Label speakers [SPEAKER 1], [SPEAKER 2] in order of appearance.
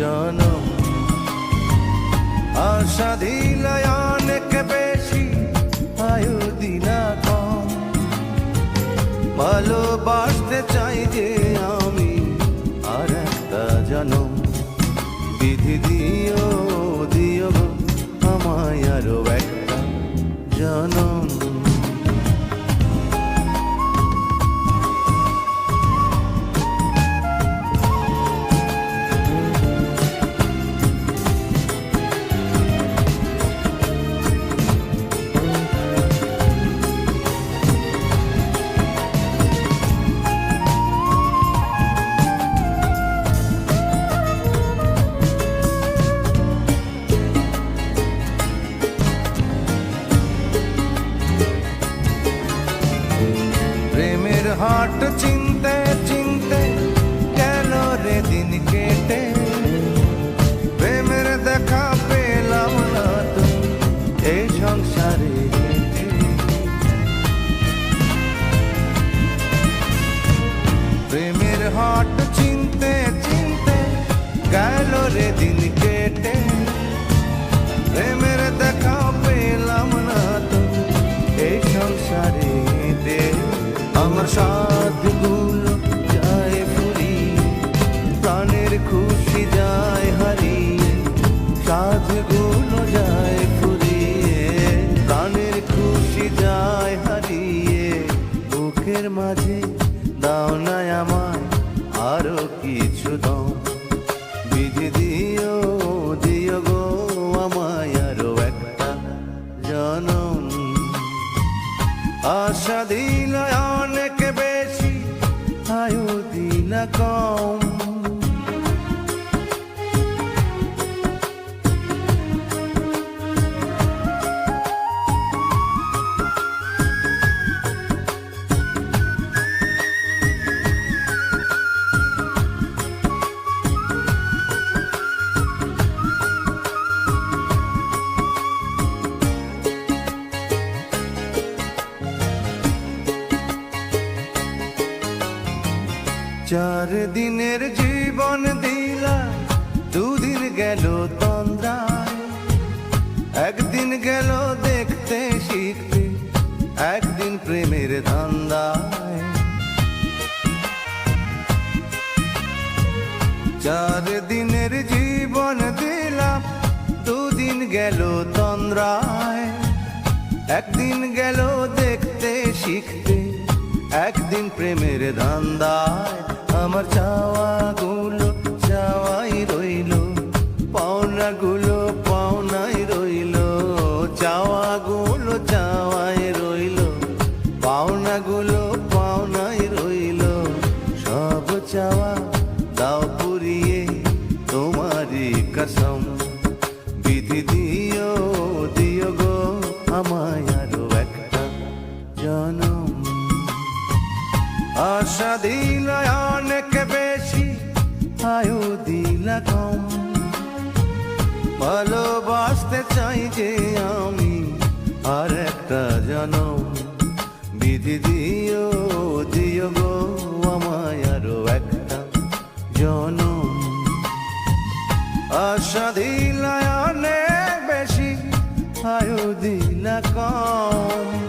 [SPEAKER 1] জনম। আশা দিল অনেক বেশি আয়ু দিলা কম ভালোবাসতে চাই যে আমি আর একটা বিধি দিও হাট চিনতে চিনতে কেন রে দিন কেটে? প্রেমের দেখা পেলাম না তো এই সংসারে প্রেমের হাট চিনতে চিনতে গেল রে দিন সাধগুলো যায় খুশি যায় যায় খুশি যায় হারিয়ে, বুকের মাঝে দাও না আমায় কিছু গো আমায় আরও জনম। আশা দিল দিল চার দিনের জীবন দিলা, দুদিন গেল তন্দ্রায়। একদিন গেল দেখতে শিখতে, একদিন প্রেমের ধান্দায়। চার দিনের জীবন দিলাম দুদিন গেল তন্দ্রায়। একদিন গেল দেখতে শিখতে, একদিন প্রেমের ধান্দায়। আমার চাওয়া গুলো চাওয়াই রইল পাওনা গুলো পাওনাই রইল চাওয়া গুলো চাওয়াই রইল পাওনা গুলো পাওনাই রইল। সব চাওয়া দাও পুরিয়ে তোমারই কসম, বিধি দিও দিও গো আমায় আরও একটা জনম। আশা দিল ভালোবাসতে চাই যে আমি আর একটা জনম। বিধি দিও দিও গো আমায় আরও একটা জনম। আশা দিল অনেক বেশি, আয়ু দিল কম।